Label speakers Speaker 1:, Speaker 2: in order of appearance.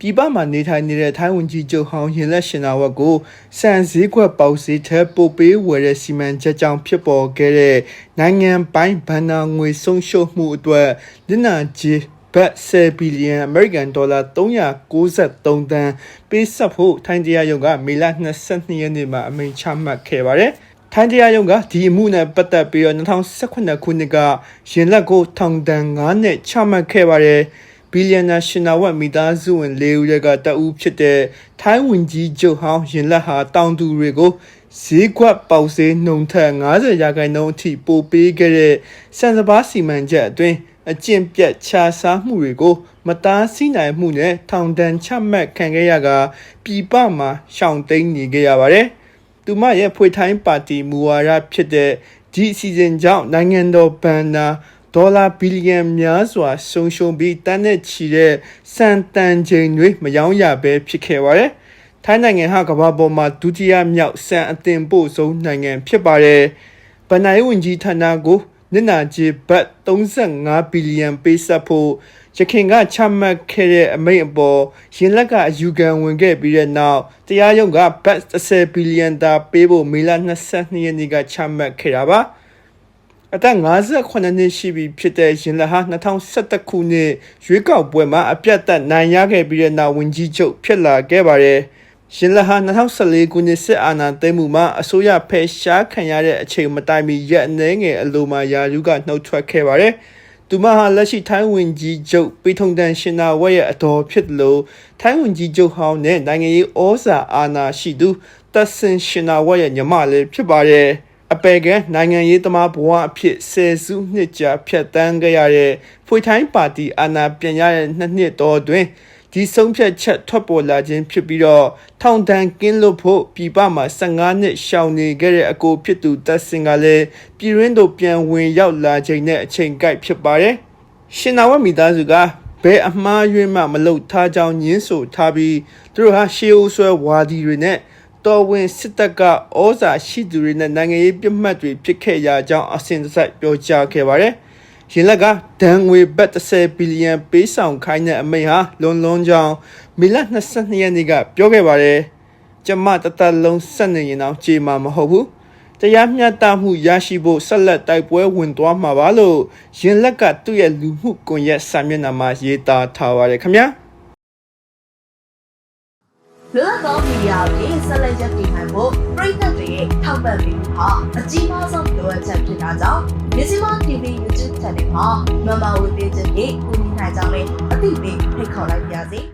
Speaker 1: ပြည်ပမှာနေထိုင်နေတဲ့ထိုင်းဝန်ကြီးချုပ်ဟောင်းရင်လက်ရှင်နာဝတ်ကိုစံစည်းကွက်ပေါက်စည်းထက်ပိုပေးဝယ်တဲ့စီမံချက်ကြောင့်ဖြစ်ပေါ်ခဲ့တဲ့နိုင်ငံပိုင်းဘဏ္ဍာငွေဆုံးရှုံးမှုအတွက်လနကြီးဘတ်10ဘီလီယံအမေရိကန်ဒေါ်လာ393တန်းပေးဆက်ဖို့ထိုင်းတရားရုံးကမေလ22ရက်နေ့မှာအမိန့်ချမှတ်ခဲ့ပါတယ်။ထိုင်းတရားရုံးကဒီအမှုနဲ့ပတ်သက်ပြီးတော့2018ခုနှစ်ကရင်လက်ကိုထောင်ဒဏ်9နှစ်ချမှတ်ခဲ့ပါတယ်။ ဘီလီယံနာရှင်နာဝတ်မိသားစုဝင်၄ဦးကတအူးဖြစ်တဲ့ထိုင်းဝင်ကြီးချုပ်ဟောင်းရင်လက်ဟာတောင်သူတွေကိုဈေးကွက်ပေါက်ဈေးနှုန်းထက်90ရာခိုင်နှုန်းအထိပိုပေးခဲ့တဲ့စံစပါးစီမံချက်အတွင်းအကျင့်ပြတ်ခြားစားမှုတွေကို မတားဆီးနိုင်မှုနဲ့ထောင်ဒဏ်ချမှတ်ခံခဲ့ရကပြည်ပမှာရှောင်တိန်နေခဲ့ရပါတယ်။သူမရဲ့ဖွေထိုင်းပါတီမူဝါဒဖြစ်တဲ့ဒီအစီအစဉ်ကြောင့်နိုင်ငံတော်ဘဏ္ဍာ ဒေါ်လာဘီလီယံများစွာဆုံးရှုံးပြီးတန်းနဲ့ချီတဲ့စံတန်ချိန်တွေမယောင်းရဘဲဖြစ်ခဲ့ပါတယ်။ထိုင်းနိုင်ငံဟာကမ္ဘာပေါ်မှာဒုတိယမြောက်စံအသင်ပို့ဆုံးနိုင်ငံဖြစ်ပါတယ်။ဗန်နိုင်ဝင်ကြီးဌာနကိုနစ်နာကြေးဘတ်35ဘီလီယံပေးဆက်ဖို့ရခင်ကချမှတ်ခဲ့တဲ့အမိန့်အပေါ်ရင်လက်ကအယူခံဝင်ခဲ့ပြီးတဲ့နောက်တရားရုံးကဘတ်30ဘီလီယံသာပေးဖို့မေလ22ရက်နေ့ကချမှတ်ခဲ့တာပါ အသက်58နှစ်ရှိပြီဖြစ်တဲ့ရင်လက်ဟာ2011ခုနှစ်ရွေးကောက်ပွဲမှာအပြတ်သက်နိုင်ရခဲ့ပြီးတဲ့နောက်ဝင်ကြီးချုပ်ဖြစ်လာခဲ့ပါတယ်ရှင်လဟာ2014ခုနှစ်စစ်အာဏာသိမ်းမှုမှာအစိုးရဖယ်ရှားခံရတဲ့အချိန်မတိုင်မီရက်အနည်းငယ်အလိုမှာယာရုကနှုတ်ထွက်ခဲ့ပါတယ်။သူမဟာလက်ရှိထိုင်းဝင်ကြီးချုပ်ပေထုံတန်ရှင်နာဝက်ရဲ့အတော်ဖြစ်လို့ထိုင်းဝင်ကြီးချုပ်ဟောင်းနဲ့နိုင်ငံရေးဩဇာအာဏာရှိသူတက်ဆင်ရှင်နာဝက်ရဲ့ညီမလေးဖြစ်ပါတယ်။ အပေကနိုင်ငံရေးသမားဘဝအဖြစ်ဆယ်စုနှစ်ကြာဖြတ်တန်းခဲ့ရတဲ့ဖွေထိုင်းပါတီအာဏာပြန်ရတဲ့နှစ်နှစ်တော်တွင်ဒီဆုံးဖြတ်ချက်ထွက်ပေါ်လာခြင်းဖြစ်ပြီးတော့ထောင်ဒဏ်ကင်းလွတ်ဖို့ပြည်ပမှာ15နှစ်ရှောင်နေခဲ့တဲ့အကိုဖြစ်သူတက်စင်ကလည်းပြည်ရင်းတို့ပြန်ဝင်ရောက်လာချိန်နဲ့အချိန်ကိုက်ဖြစ်ပါတယ်။ရှင်နာဝမိသားစုကဘယ်အမှားယွင်းမှမလုပ်ထားကြောင်းညင်းဆိုထားပြီးသူတို့ဟာရှေးဦးဆွဲဝါဒီတွေနဲ့ တော်ဝင်စစ်တပ်ကဩဇာရှိသူတွေနဲ့နိုင်ငံရေးပြစ်မှတ်တွေဖြစ်ခဲ့ရကြောင်းအစဉ်တစိုက်ပြောကြားခဲ့ပါတယ်။ရင်လက်ကဒဏ်ငွေဘတ်30ဘီလီယံပေးဆောင်ခိုင်းတဲ့အမိန့်ဟာလွန်လွန်ကြောင်းမေလ22ရက်နေ့ကပြောခဲ့ပါတယ်။ကျမတတလုံးဆက်နေရင်တော့ကြေမှာမဟုတ်ဘူး။တရားမျှတမှုရရှိဖို့ဆက်လက်တိုက်ပွဲဝင်သွားမှာပါလို့ရင်လက်ကသူ့ရဲ့လူမှုကွန်ရက်စာမျက်နှာမှာရေးသားထားပါတယ်ခင်ဗျာ။
Speaker 2: လွတ်လပ်သောမီဒီယာတွေဆက်လက်ရပ်တည်နိုင်ဖို့ပြည်သက်တွေရဲ့ထောက်ပံ့ပေးမှုဟာအကြီးမားဆုံးလိုအပ်ချက်ဖြစ်တာကြောင့်မြစီမ TV YouTube Channel မှာ Member ဝင်ပေးခြင်းဖြင့်ကူညီနိုင်ကြောင်းလည်းအသိပေးဖိတ်ခေါ်လိုက်ပါရစေ။